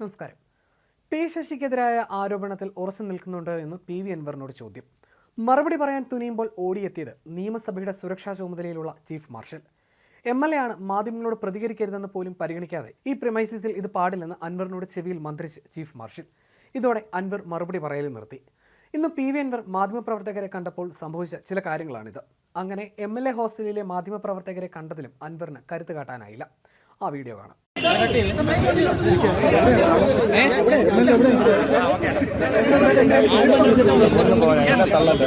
നമസ്കാരം. പി ശശിക്കെതിരായ ആരോപണത്തിൽ ഉറച്ചു നിൽക്കുന്നുണ്ട് എന്ന് പി വി അൻവറിനോട് ചോദ്യം. മറുപടി പറയാൻ തുനിയുമ്പോൾ ഓടിയെത്തിയത് നിയമസഭയുടെ സുരക്ഷാ ചുമതലയിലുള്ള chief marshal. M L A ആണ് മാധ്യമങ്ങളോട് പ്രതികരിക്കരുതെന്ന് പോലും പരിഗണിക്കാതെ ഈ പ്രിമൈസിസിൽ ഇത് പാടില്ലെന്ന് അൻവറിനോട് ചെവിയിൽ മന്ത്രിച്ച് ചീഫ് മാർഷൽ. ഇതോടെ അൻവർ മറുപടി പറയൽ നിർത്തി. ഇന്ന് പി വി അൻവർ മാധ്യമപ്രവർത്തകരെ കണ്ടപ്പോൾ സംഭവിച്ച ചില കാര്യങ്ങളാണിത്. അങ്ങനെ എം എൽ എ ഹോസ്റ്റലിലെ മാധ്യമപ്രവർത്തകരെ കണ്ടതിലും അൻവറിന് കരുത്ത് കാട്ടാനായില്ല. ആ വീഡിയോ കാണാം. തള്ളല്ലേ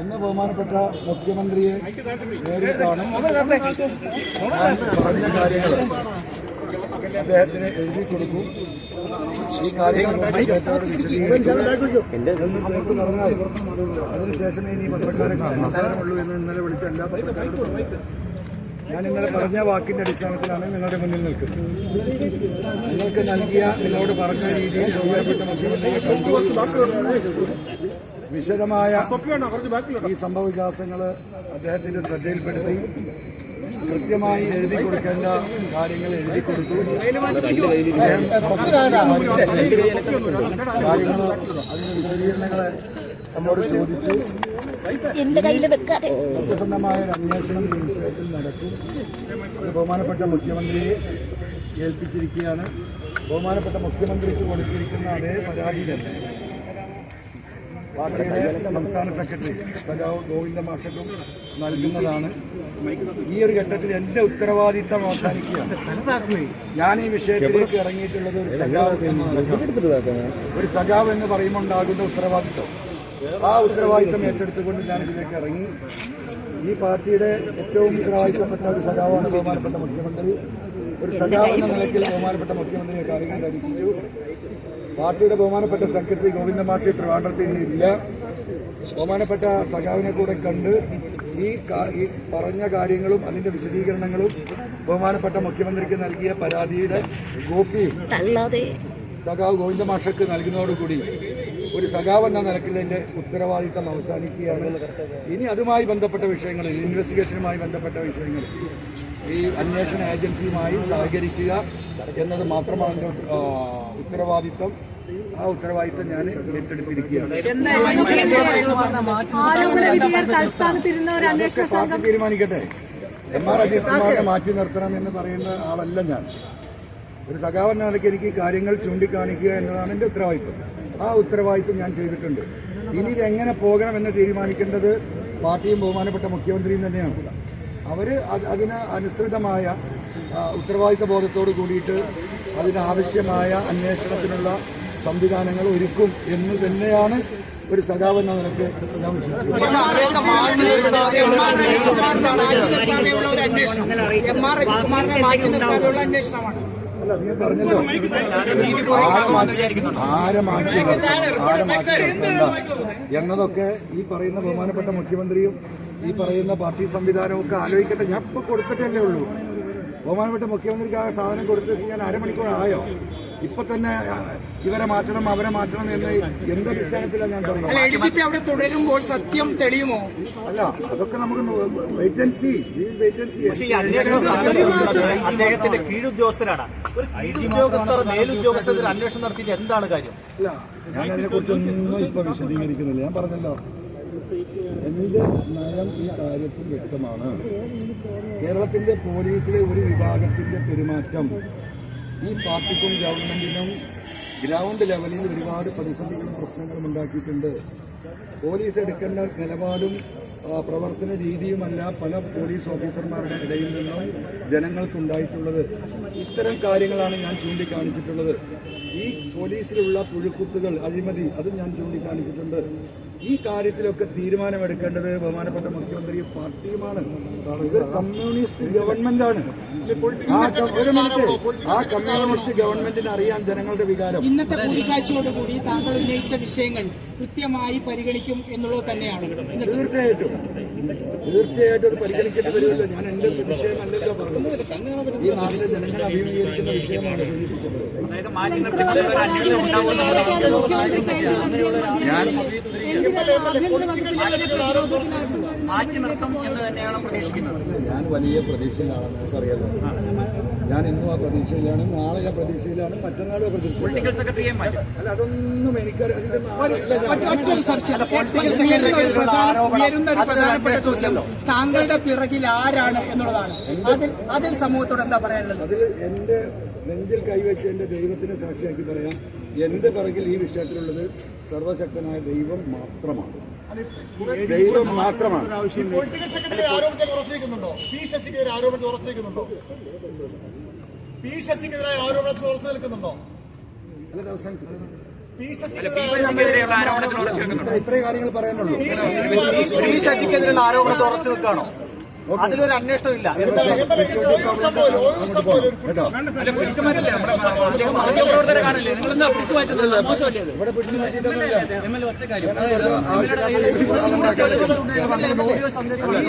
ഇന്ന് ബഹുമാനപ്പെട്ട മുഖ്യമന്ത്രിയെ നേരിട്ടാണ് പറഞ്ഞ കാര്യങ്ങൾ അദ്ദേഹത്തിന് എഴുതി കൊടുക്കും. ഈ കാര്യങ്ങൾ എന്ന് തീർത്ത് പറഞ്ഞാൽ അതിനുശേഷമേ ഇനി പത്രക്കാരെ കാണാനുള്ളൂ എന്ന് ഇന്നലെ വിളിച്ച എല്ലാ ഞാൻ ഇന്നലെ പറഞ്ഞ വാക്കിന്റെ അടിസ്ഥാനത്തിലാണ് നിങ്ങളുടെ മുന്നിൽ നിൽക്കുന്നത്. നിങ്ങൾക്ക് നൽകിയ നിങ്ങളോട് പറഞ്ഞ രീതിയിൽ ബഹുമാനപ്പെട്ട മുഖ്യമന്ത്രിയെ വിശദമായ ഈ സംഭവ വികാസങ്ങൾ അദ്ദേഹത്തിന്റെ ശ്രദ്ധയിൽപ്പെടുത്തി. കൃത്യമായി എഴുതി കൊടുക്കേണ്ട കാര്യങ്ങൾ എഴുതി കൊടുത്തു. കാര്യങ്ങൾ അതിന് വിശദീകരണങ്ങളെ നമ്മോട് ചോദിച്ചു. എന്റെ കയ്യിൽ വെക്കാതെ. സത്യസന്ധമായ ഒരു അന്വേഷണം ഈ വിഷയത്തിൽ നടക്കും ബഹുമാനപ്പെട്ട മുഖ്യമന്ത്രിയെ ഏൽപ്പിച്ചിരിക്കുകയാണ്. ബഹുമാനപ്പെട്ട മുഖ്യമന്ത്രിക്ക് കൊടുത്തിരിക്കുന്ന അതേ പരാതി തന്നെ. പാർട്ടിയുടെ സംസ്ഥാന സെക്രട്ടറി സഖാവ് ഗോവിന്ദ മാഷക്കും നൽകുന്നതാണ്. ഈ ഒരു ഘട്ടത്തിൽ എന്റെ ഉത്തരവാദിത്തം അവസാനിക്കുകയാണ്. ഞാൻ ഈ വിഷയത്തിലേക്ക് ഇറങ്ങിയിട്ടുള്ളത് ഒരു നിലയ്ക്കാണ്. ഒരു സഖാവ് എന്ന് പറയുമ്പോൾ ഉണ്ടാകുന്ന ഉത്തരവാദിത്തം. ആ ഉത്തരവാദിത്തം ഏറ്റെടുത്തുകൊണ്ട് ഞാൻ ഇതിലേക്ക് ഇറങ്ങി. ഈ പാർട്ടിയുടെ ഏറ്റവും ഉത്തരവാദിത്തപ്പെട്ട ഒരു സഖാവാണ് ബഹുമാനപ്പെട്ട മുഖ്യമന്ത്രി. ഒരു സഖാവ് എന്ന നിലയ്ക്ക് ബഹുമാനപ്പെട്ട മുഖ്യമന്ത്രിയെ കാര്യങ്ങൾ ധരിച്ചു പാർട്ടിയുടെ ബഹുമാനപ്പെട്ട സെക്രട്ടറി ഗോവിന്ദ മാഷി ട്രിവാൻഡ്രത്തിൽ ഇല്ല. ബഹുമാനപ്പെട്ട സഖാവിനെ കൂടെ കണ്ട് ഈ ഈ പറഞ്ഞ കാര്യങ്ങളും അതിന്റെ വിശദീകരണങ്ങളും ബഹുമാനപ്പെട്ട മുഖ്യമന്ത്രിക്ക് നൽകിയ പരാതിയുടെ കോപ്പിയും സഖാവ് ഗോവിന്ദ മാഷക്ക് നൽകുന്നതോടുകൂടി ഒരു സഖാവ് എന്ന നിലക്കിൽ എന്റെ ഉത്തരവാദിത്തം അവസാനിക്കുകയാണ്. ഇനി അതുമായി ബന്ധപ്പെട്ട വിഷയങ്ങൾ ഇൻവെസ്റ്റിഗേഷനുമായി ബന്ധപ്പെട്ട വിഷയങ്ങൾ ഈ അന്വേഷണ ഏജൻസിയുമായി സഹകരിക്കുക എന്നത് മാത്രമാണ് ആ, ഉത്തരവാദിത്വം ആ ഉത്തരവാദിത്തം ഞാൻ ഏറ്റെടുത്തിരിക്കുകയാണ്. പാർട്ടി തീരുമാനിക്കട്ടെ? എം ആർ അജിത്കുമാറിനെ മാറ്റി നിർത്തണം എന്ന് പറയുന്ന ആളല്ല ഞാൻ. ഒരു സഖാവ് എന്ന നിലയ്ക്ക് എനിക്ക് കാര്യങ്ങൾ ചൂണ്ടിക്കാണിക്കുക എന്നതാണ് എന്റെ ഉത്തരവാദിത്വം. ആ ഉത്തരവാദിത്വം ഞാൻ ചെയ്തിട്ടുണ്ട്. ഇനി ഇത് എങ്ങനെ പോകണമെന്ന് തീരുമാനിക്കേണ്ടത് പാർട്ടിയും ബഹുമാനപ്പെട്ട മുഖ്യമന്ത്രിയും തന്നെയാണ്. അവർ അതിന് അനുസൃതമായ ഉത്തരവാദിത്ത ബോധത്തോട് കൂടിയിട്ട് അതിനാവശ്യമായ അന്വേഷണത്തിനുള്ള സംവിധാനങ്ങൾ ഒരുക്കും എന്ന് തന്നെയാണ് ഒരു സഖാവ് എന്ന നിലയ്ക്ക് ഞാൻ വിശ്വസിക്കുന്നത്. അല്ല എന്നതൊക്കെ ഈ പറയുന്ന ബഹുമാനപ്പെട്ട മുഖ്യമന്ത്രിയും ഈ പറയുന്ന പാർട്ടി സംവിധാനവും ഒക്കെ ആലോചിക്കട്ടെ. ഞാൻ ഇപ്പൊ കൊടുത്തിട്ടല്ലേ ഉള്ളൂ. ബഹുമാനപ്പെട്ട മുഖ്യമന്ത്രിക്ക് ആ സാധനം കൊടുത്തിട്ട് ഞാൻ അരമണിക്കൂറായോ? ഇപ്പൊ തന്നെ ഇവരെ മാറ്റണം അവരെ മാറ്റണം എന്ന് എന്തടിസ്ഥാനത്തിലാണ് ഞാൻ പറയുന്നത്? അവിടെ തുടരുമ്പോൾ സത്യം തെളിയുമോ? അല്ല അതൊക്കെ നമുക്ക് വേറ്റൻസി അദ്ദേഹത്തിന്റെ കീഴുദ്യോഗസ്ഥരാണ് ഒരു കീഴുദ്യോഗസ്ഥർ മേലുദ്യോഗസ്ഥർ അന്വേഷണം നടത്തിയിട്ട് എന്താണ് കാര്യം? ഇല്ല ഞാൻ അതിനെ കുറിച്ചൊന്നും ഇപ്പൊ വിശദീകരിക്കുന്നില്ല. ഞാൻ പറഞ്ഞല്ലോ. എന്റെ നയം ഈ കാര്യത്തിൽ വ്യക്തമാണ്. കേരളത്തിന്റെ പോലീസിലെ ഒരു വിഭാഗത്തിന്റെ പെരുമാറ്റം ഈ പാർട്ടിക്കും ഗവൺമെന്റിനും ഗ്രൗണ്ട് ലെവലിൽ ഒരുപാട് പ്രതിസന്ധികളും പ്രശ്നങ്ങളും ഉണ്ടാക്കിയിട്ടുണ്ട്. പോലീസ് എടുക്കേണ്ട നിലപാടും പ്രവർത്തന രീതിയുമല്ല പല പോലീസ് ഓഫീസർമാരുടെ ഇടയിൽ നിന്നും ജനങ്ങൾക്കുണ്ടായിട്ടുള്ളത്. ഇത്തരം കാര്യങ്ങളാണ് ഞാൻ ചൂണ്ടിക്കാണിച്ചിട്ടുള്ളത്. ഈ പോലീസിലുള്ള പുഴുക്കുത്തുകൾ അഴിമതി അത് ഞാൻ ചൂണ്ടിക്കാണിച്ചിട്ടുണ്ട്. ഈ കാര്യത്തിലൊക്കെ തീരുമാനമെടുക്കേണ്ടത് ബഹുമാനപ്പെട്ട മുഖ്യമന്ത്രി പാർട്ടിയുമാണ്. ഇത് കമ്മ്യൂണിസ്റ്റ് ഗവൺമെന്റാണ് ആ കമ്മ്യൂണിസ്റ്റ് ഗവൺമെന്റിന് അറിയാം ജനങ്ങളുടെ വികാരം. ഇന്നത്തെ കൂടിക്കാഴ്ചയോടുകൂടി താങ്കൾ ഉന്നയിച്ച വിഷയങ്ങൾ കൃത്യമായി പരിഗണിക്കും എന്നുള്ളത് തന്നെയാണ്. തീർച്ചയായിട്ടും. തീർച്ചയായിട്ടും അത് പരിഗണിക്കേണ്ടി വരുമല്ലോ. ഞാൻ എന്റെ വിഷയം അല്ലല്ലോ പറഞ്ഞത്. ഈ നാട്ടിലെ ജനങ്ങൾ അഭിമുഖീകരിക്കുന്ന വിഷയമാണ്. സൂചിപ്പിച്ചത് ഞാൻ മാറ്റി നിർത്തും എന്ന് തന്നെയാണ് പ്രതീക്ഷിക്കുന്നത്. ഞാൻ വലിയ പ്രതീക്ഷയിലാണ് നിങ്ങൾക്കറിയാലോ ഞാൻ ഇന്നും ആ പ്രതീക്ഷയിലാണ് നാളെ ആ പ്രതീക്ഷയിലാണ് മറ്റന്നാളും ആ പ്രതീക്ഷയിലാണ്. പൊളിറ്റിക്കൽ സെക്രട്ടറിയെ മാറ്റും. അല്ല അതൊന്നും പ്രധാനപ്പെട്ട ചോദ്യം. താങ്കളുടെ പിറകിൽ ആരാണ് എന്നുള്ളതാണ്. അതിൽ അതിൽ സമൂഹത്തോട് എന്താ പറയാനുള്ളത്? അതിൽ എന്റെ നെഞ്ചിൽ കൈവച്ച് എന്റെ ദൈവത്തിനെ സാക്ഷിയാക്കി പറയാം. എന്റെ പിറകിൽ ഈ വിഷയത്തിലുള്ളത് സർവശക്തനായ ദൈവം മാത്രമാണ്. ദൈവം മാത്രമാണ്. പൊളിറ്റിക്കൽ സെക്രട്ടറി ആരോപണത്തിൽ ഉറച്ചിരിക്കുന്നുണ്ടോ? പി ശശിക്കെതിരെ ആരോപണത്തിൽ ഉറച്ചിരിക്കുന്നുണ്ടോ? പി ശശിക്കെതിരായ ആരോപണത്തിൽ ഉറച്ചു നിൽക്കുന്നുണ്ടോ? അല്ല, ഇത് അവസാനിച്ചു. പി ശശിക്കെതിരായ ഇത്ര- കാര്യങ്ങൾ പറയാനുള്ളൂ. പി ശശിക്കെതിരെയുള്ള ആരോപണത്തെ ഉറച്ചു നിൽക്കുകയാണോ? അതിലൊരു അന്വേഷണം ഇല്ല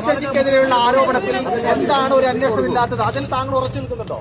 ശശിക്കെതിരെയുള്ള ആരോപണത്തിൽ എന്താണ് ഒരു അന്വേഷണം ഇല്ലാത്തത് അതിൽ താങ്കൾ ഉറച്ചു നിൽക്കുന്നുണ്ടോ